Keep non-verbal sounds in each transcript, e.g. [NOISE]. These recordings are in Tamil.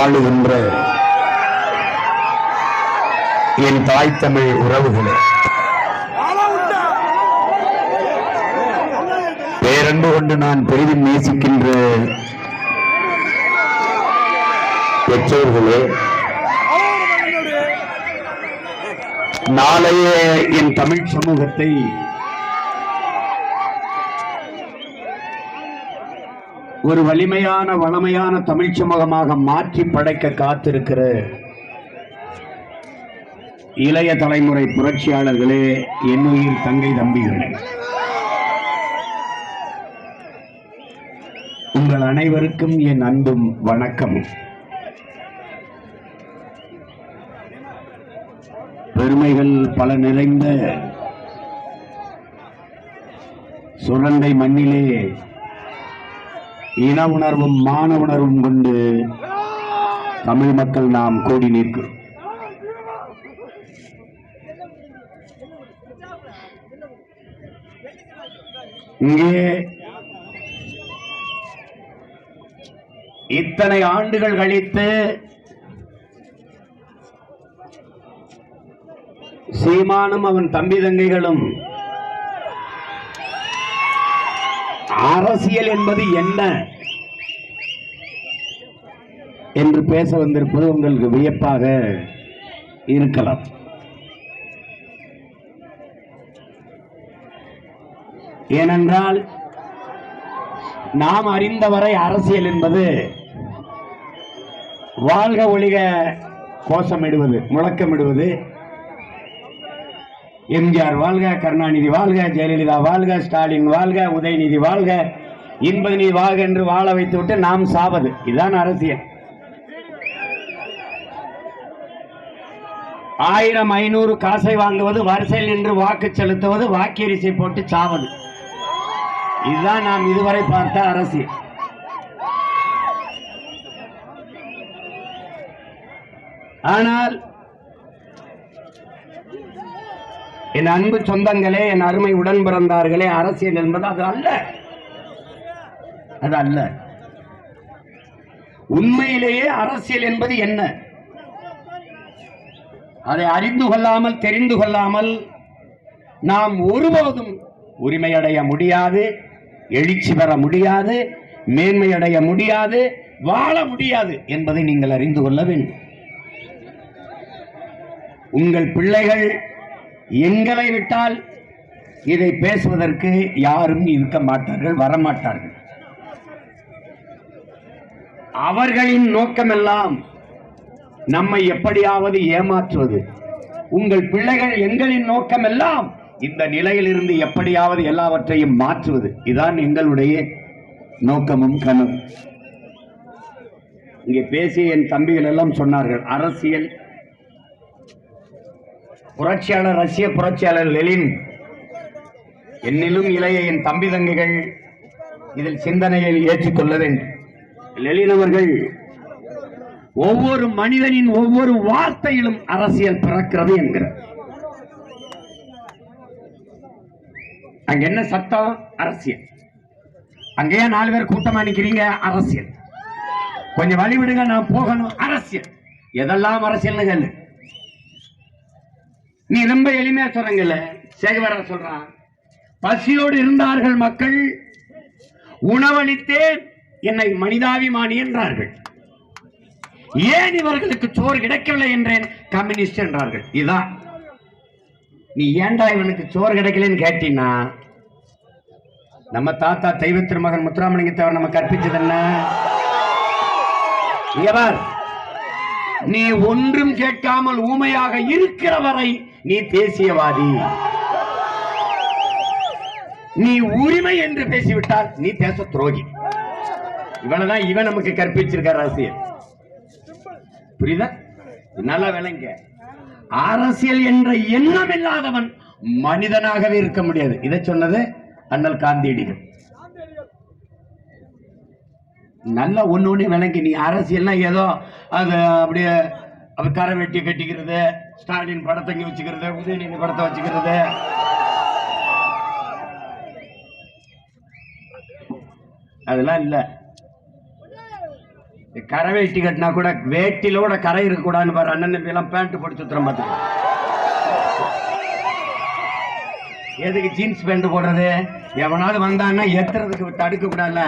வாழுகின்ற என் தாய் தமிழ் உறவுகளே. பேரன்பு கொண்டு நான் பெரிதும் நேசிக்கின்ற பெற்றோர்களே நாளைய என் தமிழ் சமூகத்தை ஒரு வலிமையான வளமையான தமிழ் சமூகமாக மாற்றி படைக்க காத்திருக்கிற இளைய தலைமுறை புரட்சியாளர்களே என்னுயிர் தங்கை தம்பிகளே. உங்கள் அனைவருக்கும் என் அன்பும் வணக்கம் பெருமைகள் பல நிறைந்த சுரண்டை மண்ணிலே இன உணர்வும் மான உணர்வும் கொண்டு தமிழ் மக்கள் நாம் கூடி நிற்கிறோம். இங்கே இத்தனை ஆண்டுகள் கழித்து சீமானும் அவன் தம்பி தங்கைகளும் அரசியல் என்பது என்ன? என்று பேச வந்திருப்பது உங்களுக்கு வியப்பாக இருக்கலாம். ஏனென்றால் நாம் அறிந்தவரை அரசியல் என்பது வாழ்க ஒழிக கோஷமிடுவது முழக்கமிடுவது எம்ஜிஆர் வாழ்க கருணாநிதி வாழ்க ஜெயலலிதா வாழ்க ஸ்டாலின் வாழ்க உதயநிதி வாழ்க. இன்பதினி வாழ்க என்று வாழ வைத்து விட்டு நாம் சாவது. இதுதான் அரசியல். ஆயிரம் ஐநூறு காசை வாங்குவது வரிசையில் நின்று வாக்கு செலுத்துவது வாக்கரிசை போட்டு சாவது. இதுதான் நாம் இதுவரை பார்த்த அரசியல். ஆனால் என் அன்பு சொந்தங்களே என் அருமை உடன் பிறந்தார்களே அரசியல் என்பது அது அல்ல. அது அல்ல. உண்மையிலேயே அரசியல் என்பது என்ன? அதை அறிந்து கொள்ளாமல் தெரிந்து கொள்ளாமல் நாம் ஒருபோதும் உரிமையடைய முடியாது எழுச்சி பெற முடியாது மேன்மையடைய முடியாது வாழ முடியாது என்பதை நீங்கள் அறிந்து கொள்ள வேண்டும். உங்கள் பிள்ளைகள் எங்களை விட்டால் இதை பேசுவதற்கு யாரும் இருக்க மாட்டார்கள் வரமாட்டார்கள். அவர்களின் நோக்கமெல்லாம் நம்மை எப்படியாவது ஏமாற்றுவது. உங்கள் பிள்ளைகள் எங்களின் நோக்கமெல்லாம் இந்த நிலையிலிருந்து எப்படியாவது எல்லாவற்றையும் மாற்றுவது. இதான் எங்களுடைய நோக்கமும் கனவு இங்கே பேசிய என் தம்பிகள் எல்லாம் சொன்னார்கள் அரசியல் புரட்சியாளர் ரஷ்ய புரட்சியாளர் லெலின் என்னிலும் இளைய என் தம்பி தங்கைகள் இதில் சிந்தனையில் ஏற்றுக்கொள்ள வேண்டும் லெலின் அவர்கள் ஒவ்வொரு மனிதனின் ஒவ்வொரு வார்த்தையிலும் அரசியல் பிறக்கிறது என்கிறார். அங்க என்ன சத்தம் அரசியல். அங்கேயே நாலு பேர் கூட்டமா நிக்கிறீங்க? அரசியல். கொஞ்சம் வழி விடுங்க நான் போகணும். அரசியல். எதெல்லாம் அரசியல்னு கேளு. நீ ரொம்ப எளிமையா சொல்றங்கல்ல. சேகவர சொல்றான் பசியோடு இருந்தார்கள் மக்கள் உணவளித்தேன் என்னை மனிதாபிமானி என்றார்கள். ஏன் இவர்களுக்கு சோறு கிடைக்கவில்லை என்றேன்? கம்யூனிஸ்ட் என்றார்கள். இதான். நீ ஏண்டா இவனுக்கு சோறு கிடைக்கலன்னு கேட்டீங்கன்னா நம்ம தாத்தா தெய்வ திருமகன் முத்துராமலிங்க தவிர நம்ம கற்பிச்சது என்ன? நீ ஒன்றும் கேட்காமல் ஊமையாக இருக்கிற வரை நீ தேசியவாதி நீ உரிமை என்று பேசிவிட்டால் நீ தேச துரோகி. இவனதான் இவன் நமக்கு கற்பிச்சிருக்க அரசியல். புரியுதா? நல்லா விளங்க. அரசியல் என்ற எண்ணம் இல்லாதவன் மனிதனாகவே இருக்க முடியாது. இதை சொன்னது அண்ணல் காந்தியடிகள். நல்லா ஒண்ணு ஒண்ணு விளங்கி நீ அரசியல்னா ஏதோ அது அப்படியே அவர் கரை வெட்டி கட்டிக்கிறது ஸ்டாலின் படத்தை வச்சுக்கிறது உதயநிதி படத்தை வச்சுக்கிறது. அதெல்லாம் இல்லை. கரவை டிக்கெட்னா கூட வேட்டியில கூட கரை இருக்கக்கூடாதுன்னு பாரு அண்ணன் நம்பி எல்லாம் பேண்ட் போட்டு சுத்திரம் பார்த்துக்கலாம் எதுக்கு ஜீன்ஸ் பேண்ட் போடுறது? எவனாவது வந்தான்னா எத்துறதுக்கு தடுக்க கூடாதுல்ல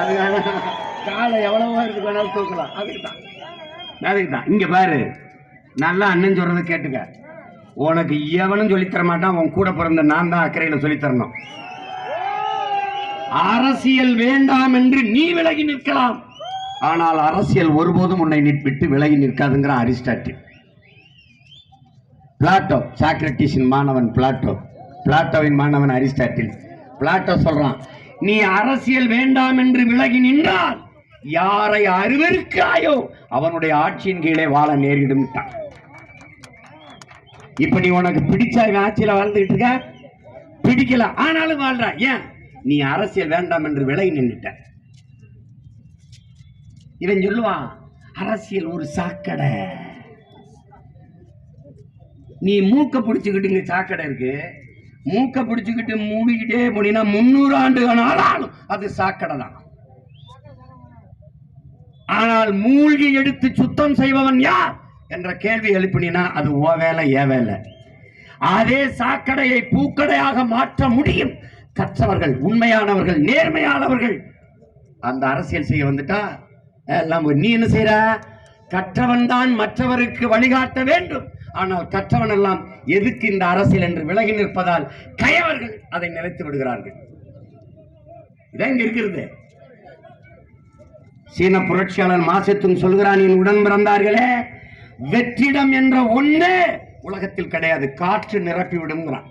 அதுக்காக காலை எவ்வளவோ இருக்கு வேணாலும் தூக்கலாம். அதுக்கு தான் அதுக்கு தான் இங்கே பாரு. நல்லா அண்ணன் சொல்றதை கேட்டுக்க. உனக்கு எவனும் சொல்லித் மாட்டான் உன் கூட பிறந்த நான் தான் அக்கறையில் சொல்லித் தரணும் அரசியல் வேண்டாம் என்று நீ விலகி நிற்கலாம். ஆனால் அரசியல் ஒருபோதும் உன்னை நிற்பிட்டு விலகி நிற்காதுங்கிற அரிஸ்டாட்டில். பிளாட்டோ சாக்ரட்டிஸின் மாணவன் பிளாட்டோ. பிளாட்டோவின் மாணவன் அரிஸ்டாட்டில். பிளாட்டோ சொல்றான் நீ அரசியல் வேண்டாம் என்று விலகி நின்றால் யாரை அருவருக்காயோ அவனுடைய ஆட்சியின் கீழே வாழ நேரிடும் இப்ப நீ உனக்கு பிடிச்ச ஆட்சியில வாழ்ந்துகிட்டு இருக்க? பிடிக்கல. ஆனாலும் வாழ்ற. ஏன்? நீ அரசியல் வேண்டாம் என்று விலகி நின்னுட்ட. இவன் சொல்லுவான் அரசியல் ஒரு சாக்கடை. நீ மூக்க பிடிச்சுக்கிட்டு இங்க சாக்கடை இருக்கு. மூக்க பிடிச்சுக்கிட்டு மூடிக்கிட்டே போனீங்கன்னா முன்னூறு ஆண்டுகள் ஆனாலும் அது சாக்கடை தான். ஆனால் மூழ்கி எடுத்து சுத்தம் செய்பவன் யார்? என்ற கேள்வி எழுப்பினா அது ஓ வேலை ஏ வேலை. அதே சாக்கடையை பூக்கடையாக மாற்ற முடியும். கற்றவர்கள் உண்மையானவர்கள் நேர்மையானவர்கள். அந்த அரசியல் செய்ய வந்துட்டா எல்லாம் நீ என்ன செய்யற கற்றவன் தான் மற்றவருக்கு வழிகாட்ட வேண்டும். ஆனால் கற்றவன் எல்லாம் எதுக்கு இந்த அரசியல் என்று விலகி நிற்பதால் கயவர்கள் அதை நிலைத்து விடுகிறார்கள். இதான் இங்க இருக்கிறது. சீன புரட்சியாளர் மாசத்தும் சொல்கிறான் என் உடன் பிறந்தார்களே வெற்றிடம் என்ற ஒண்ணு உலகத்தில் கிடையாது. காற்று நிரப்பி விடுங்கிறான்.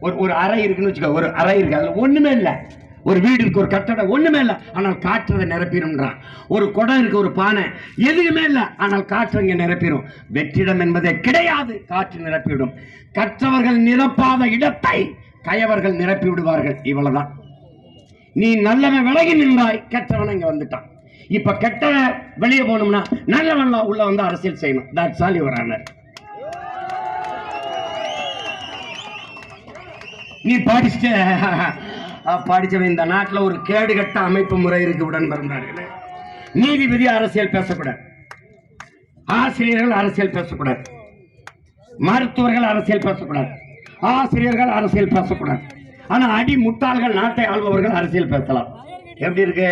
ஒரு ஒரு அறை இருக்குன்னு வச்சுக்கோ ஒரு அறை இருக்கு. அதுல ஒண்ணுமே இல்ல. ஒரு வீடு இருக்கு ஒரு கட்டடம் ஒண்ணுமே இல்ல. ஆனால் காற்று அதை நிரப்பிடும்ன்றான். ஒரு குடம் இருக்கு ஒரு பானை. எதுவுமே இல்ல. ஆனால் காற்று இங்கே நிரப்பிடும். வெற்றிடம் என்பதே கிடையாது. காற்று நிரப்பிவிடும். கற்றவர்கள் நிரப்பாத இடத்தை கயவர்கள் நிரப்பி விடுவார்கள் இவ்வளவுதான். நீ நல்லவன் விலகி நின்றாய். கற்றவன் இங்க வந்துட்டான். இப்ப கெட்ட வெளியே போகணும்னா நல்லவன் உள்ள வந்து அரசியல் செய்யணும். தட்ஸ் ஆல் யுவர் ஆனர் நீ படிச்ச [LAUGHS] படிச்சவன் இந்த நாட்டுல ஒரு கேடுகட்ட அமைப்பு முறை இருக்கு உடன் பிறந்தார்களே நீதிபதி அரசியல் பேசக்கூடாது. ஆசிரியர்கள் அரசியல் பேசக்கூடாது. மருத்துவர்கள் அரசியல் பேசக்கூடாது. ஆசிரியர்கள் அரசியல் பேசக்கூடாது. ஆனா அடி முட்டாள்கள் நாட்டை ஆள்பவர்கள் அரசியல் பேசலாம். எப்படி இருக்கு?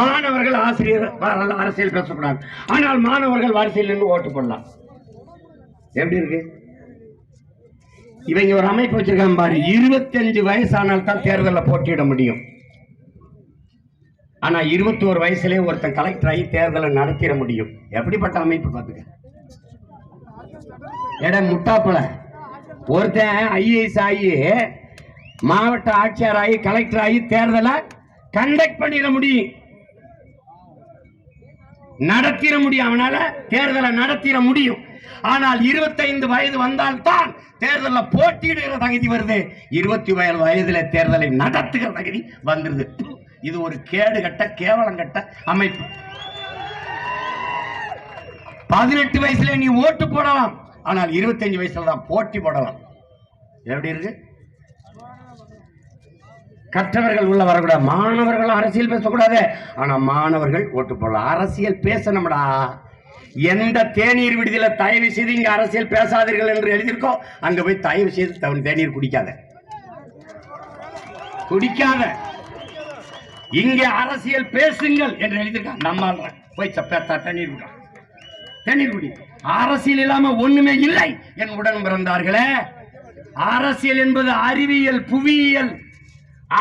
மாணவர்கள் ஆசிரியர் அரசியல் பேசக்கூடாது. ஆனால் மாணவர்கள் வரிசையில் நின்று ஓட்டு போடலாம். எப்படி இருக்கு? இவங்க ஒரு அமைப்பு வச்சிருக்காங்க பாரு. இருபத்தஞ்சு வயசானால் தான் தேர்தலில் போட்டியிட முடியும். ஆனால் இருபத்தோரு வயசுலேயே ஒருத்தன் கலெக்டர் ஆகி தேர்தலை நடத்திட முடியும். எப்படிப்பட்ட அமைப்பு பார்த்துக்க? எட முட்டாப்புல ஒருத்தன் ஐஏஎஸ் ஆகி மாவட்ட ஆட்சியர் ஆகி கலெக்டர் ஆகி தேர்தலை கண்டக்ட் பண்ணிட முடியும். நடத்திட முடியும். அவனால தேர்தலை நடத்திட முடியும். ஆனால் 25 வயது வந்தால் தான் தேர்தலில் போட்டியிடுகிற தகுதி வருது. இருபத்தி வயது வயதுல தேர்தலை நடத்துகிற தகுதி வந்துருது. இது ஒரு கேடு கட்ட கேவலம் கட்ட அமைப்பு. பதினெட்டு வயசுல நீ ஓட்டு போடலாம். ஆனால் 25 வயசுல தான் போட்டி போடலாம். எப்படி இருக்கு? கற்றவர்கள் உள்ள வரக்கூடாது. மாணவர்கள் அரசியல் பேசக்கூடாது. ஆனா மாணவர்கள் ஓட்டு போடலாம் அரசியல் பேசணும்டா. எந்த தேநீர் விடுதியில தயவு செய்து இங்க அரசியல் பேசாதீர்கள் என்று எழுதியிருக்கோ அங்க போய் தயவு செய்து தவறு தேநீர் குடிக்காத. குடிக்காத. இங்க அரசியல் பேசுங்கள் என்று எழுதியிருக்காங்க. நம்ம போய் சப்பேத்தா தண்ணீர் குடி தண்ணீர் குடி. அரசியல் இல்லாம ஒண்ணுமே இல்லை. என் உடன் பிறந்தார்களே. அரசியல் என்பது அறிவியல் புவியியல்.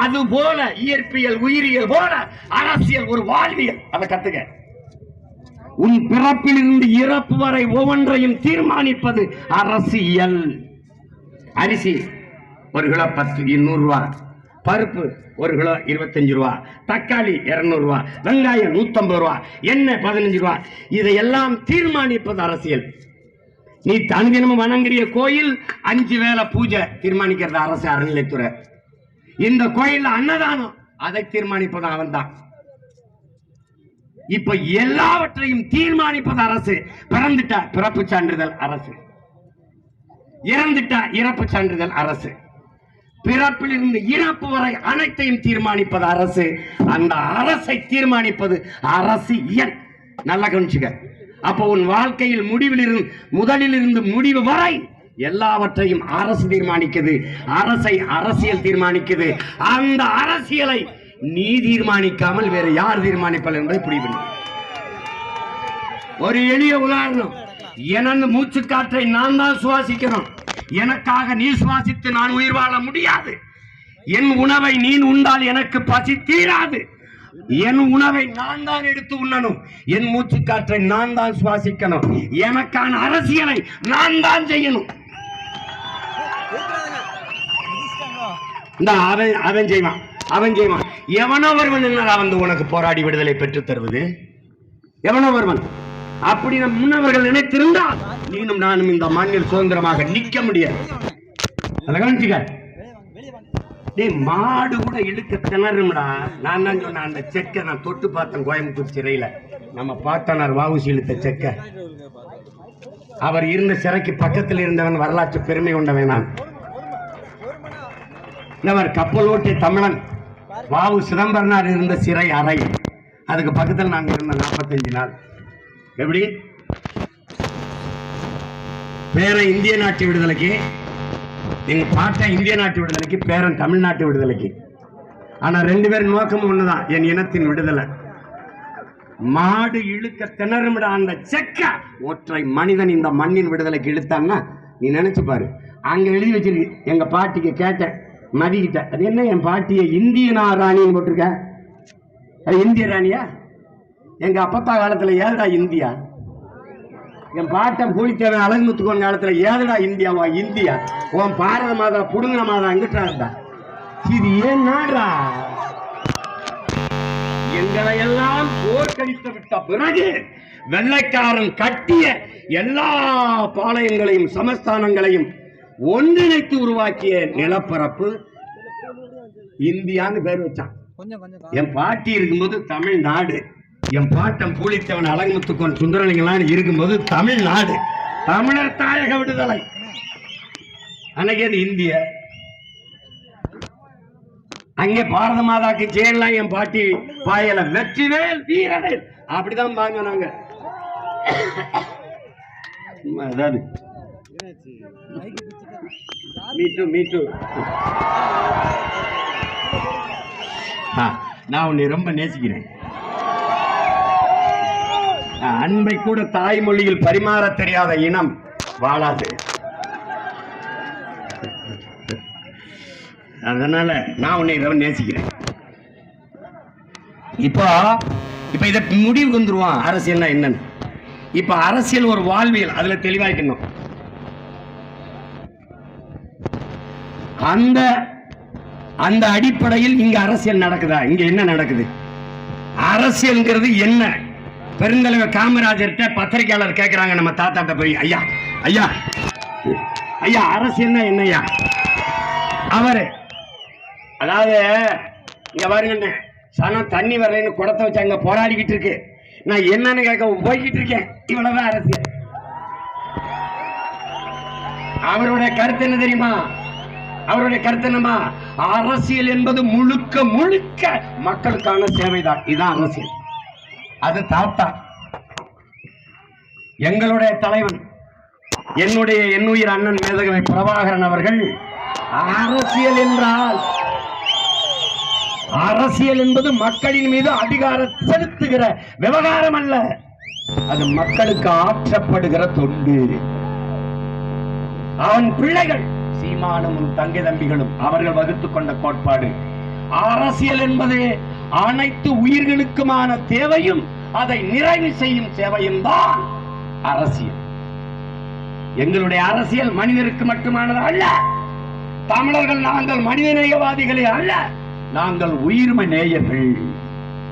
அது போல இயற்பியல் உயிரியல் போல அரசியல் ஒரு வாழ்வியல். அதை கத்துக்க உன் பிறப்பிலிருந்து இறப்பு வரை ஒவ்வொன்றையும் தீர்மானிப்பது அரசியல். அரிசி ஒரு கிலோ பத்து இருநூறு ரூபா. பருப்பு ஒரு கிலோ இருபத்தஞ்சு ரூபா. தக்காளி இருநூறு ரூபா. வெங்காயம் நூத்தம்பது ரூபா. எண்ணெய் பதினஞ்சு ரூபா. இதையெல்லாம் தீர்மானிப்பது அரசியல். நீ அனுதினமும் வணங்குறிய கோயில் அஞ்சு வேளை பூஜை தீர்மானிக்கிறது அரசு அறநிலைத்துறை இந்த கோயில்ல அன்னதானம். அதை தீர்மானிப்பது அவன் தான் இப்ப எல்லாவற்றையும் தீர்மானிப்பது அரசு. பிறந்துட்டா பிறப்பு சான்றிதழ் அரசு. இறந்துட்டா இறப்பு சான்றிதழ் அரசு. பிறப்பிலிருந்து இறப்பு வரை அனைத்தையும் தீர்மானிப்பது அரசு. அந்த அரசை தீர்மானிப்பது அரசு இயல் நல்லா கவனிச்சுக்க. அப்போ உன் வாழ்க்கையில் முடிவில் இருந்து முதலில் இருந்து முடிவு வரை எல்லாவற்றையும் அரசு தீர்மானிக்குது. அரசை அரசியல் தீர்மானிக்குது. அந்த அரசியலை நீ தீர்மானிக்காமல் வேற யார் தீர்மானிப்பாள் என்பதை புரிவு ஒரு எளிய உதாரணம். எனது மூச்சு காற்றை நான் தான் சுவாசிக்கணும். எனக்காக நீ சுவாசித்து நான் உயிர் வாழ முடியாது. என் உணவை நீ உண்டால் எனக்கு பசி தீராது. என் உணவை நான் தான் எடுத்து உண்ணணும். என் மூச்சு காற்றை நான் தான் சுவாசிக்கணும். எனக்கான அரசியலை நான் தான் செய்யணும். இந்த அவன் அவன் செய்வான் அவன் செய்வான். எவனோ ஒருவன் என்னடா வந்து உனக்கு போராடி விடுதலை பெற்றுத் தருவது? எவனோ ஒருவன்? அப்படி நம் முன்னவர்கள் நினைத்திருந்தால் நீனும் நானும் இந்த மண்ணில் சுதந்திரமாக நிக்க முடியாது. அதை கவனிச்சுக்க. மாடு கூட இழுக்க திணறும்டா. நான் தான் சொன்னேன் அந்த செக்கை நான் தொட்டு பார்த்தேன் கோயம்புத்தூர் சிறையில. நம்ம பாட்டனார் வாவுசி இழுத்த செக்க. அவர் இருந்த சிறைக்கு பக்கத்தில் இருந்தவன் வரலாற்று பெருமை கொண்டவன் நான். இவர் கப்பலோட்டிய தமிழன். வாவு சிதம்பரனார் இருந்த சிறை அறை. அதுக்கு பக்கத்தில் நாங்கள் இருந்த நாற்பத்தஞ்சு நாள். எப்படி? பேரன் இந்திய நாட்டு விடுதலைக்கு எங்கள் பாட்டன் இந்திய நாட்டு விடுதலைக்கு பேரன் தமிழ்நாட்டு விடுதலைக்கு. ஆனால் ரெண்டு பேரும் நோக்கம் தான் என் இனத்தின் விடுதலை. மாடு இழுக்க திணறுமிட அந்த செக்க ஒற்றை மனிதன் இந்த மண்ணின் விடுதலைக்கு இழுத்தான்னா நீ நினைச்சு பாரு. அங்கே எழுதி வச்சிருக்கு எங்கள் பாட்டிக்கு கேட்டேன். மதிக்கிட்ட. அது என்ன என் பாட்டியை இந்தியனா ராணின்னு போட்டிருக்க? அது இந்திய ராணியா? எங்க அப்பத்தா காலத்துல ஏதடா இந்தியா? என் பாட்டன் பூலித்தேவன் அழகுமுத்துக்கோன் காலத்துல ஏதுடா இந்தியாவா இந்தியா. உன் பாரத மாதா புடுங்கின மாதா அங்கிட்டா இருந்தா. இது ஏன் நாடா எங்களை எல்லாம் போர்க்கடித்து விட்ட பிறகு வெள்ளைக்காரன் கட்டிய எல்லா பாளையங்களையும் சமஸ்தானங்களையும் ஒன்றிணைத்து உருவாக்கிய நிலப்பரப்பு இந்தியான்னு பேர் வச்சான். என் பாட்டி இருக்கும்போது தமிழ்நாடு. என் பாட்டன் பூலித்தவன் அழகுமுத்துக்கோன் சுந்தரலிங்கலாம் இருக்கும்போது தமிழ்நாடு. தமிழர் தாயக விடுதலை. அன்னைக்கு அது இந்திய. அங்கே பாரத மாதாக்கு ஜெயலாம் என் பாட்டி பாயல வெற்றிவேல் வீரவேல் அப்படிதான் பாங்க நாங்க. அதாவது மீட்டு மீட்டு நான் உன்னை ரொம்ப நேசிக்கிறேன். அன்பை கூட தாய்மொழியில் பரிமாற தெரியாத இனம் வாழாது. அதனால நான் உன்னை ரொம்ப நேசிக்கிறேன். இப்போ இப்ப இத முடிவுக்கு வந்துருவான். அரசியல்னா என்னன்னு. இப்ப அரசியல் ஒரு வாழ்வியல் அதுல தெளிவாக்கணும் அந்த அந்த அடிப்படையில் இங்க அரசியல் நடக்குதா? இங்க என்ன நடக்குது? அரசியல்ங்கிறது என்ன? பெருந்தலைவர் காமராஜர்கிட்ட பத்திரிகையாளர் கேட்கிறாங்க நம்ம தாத்தாட்ட போய். ஐயா ஐயா ஐயா அரசியல்னா ஐயா அவரு அதாவது இங்க பாருங்க சனம் தண்ணி வரலைன்னு குடத்தை வச்சு அங்க போராடிக்கிட்டு இருக்கு. நான் என்னன்னு கேட்க போய்கிட்டு இருக்கேன். இவ்வளவுதான் அரசியல். அவருடைய கருத்து என்ன தெரியுமா? அவருடைய கருத்து என்னமா அரசியல் என்பது முழுக்க முழுக்க மக்களுக்கான சேவைதான். இதுதான் அரசியல். அது தாத்தா எங்களுடைய தலைவன் என்னுடைய என்னுயிர் அண்ணன் மேதகவி பிரபாகரன் அவர்கள் அரசியல் என்றால் அரசியல் என்பது மக்களின் மீது அதிகாரம் செலுத்துகிற விவகாரம் அல்ல. அது மக்களுக்கு ஆற்றப்படுகிற தொண்டு. அவன் பிள்ளைகள். சீமானும் தங்கை தம்பிகளும் அவர்கள் வகுத்துக் கொண்ட கோட்பாடு. அரசியல் என்பது அனைத்து உயிர்களுக்குமான தேவையும் அதை நிறைவு செய்யும் சேவையும் தான் அரசியல். எங்களுடைய அரசியல் மனிதருக்கு மட்டுமானது அல்ல தமிழர்கள் நாங்கள் மனிதநேயவாதிகளே அல்ல நாங்கள் உயிர்ம நேயர்கள்.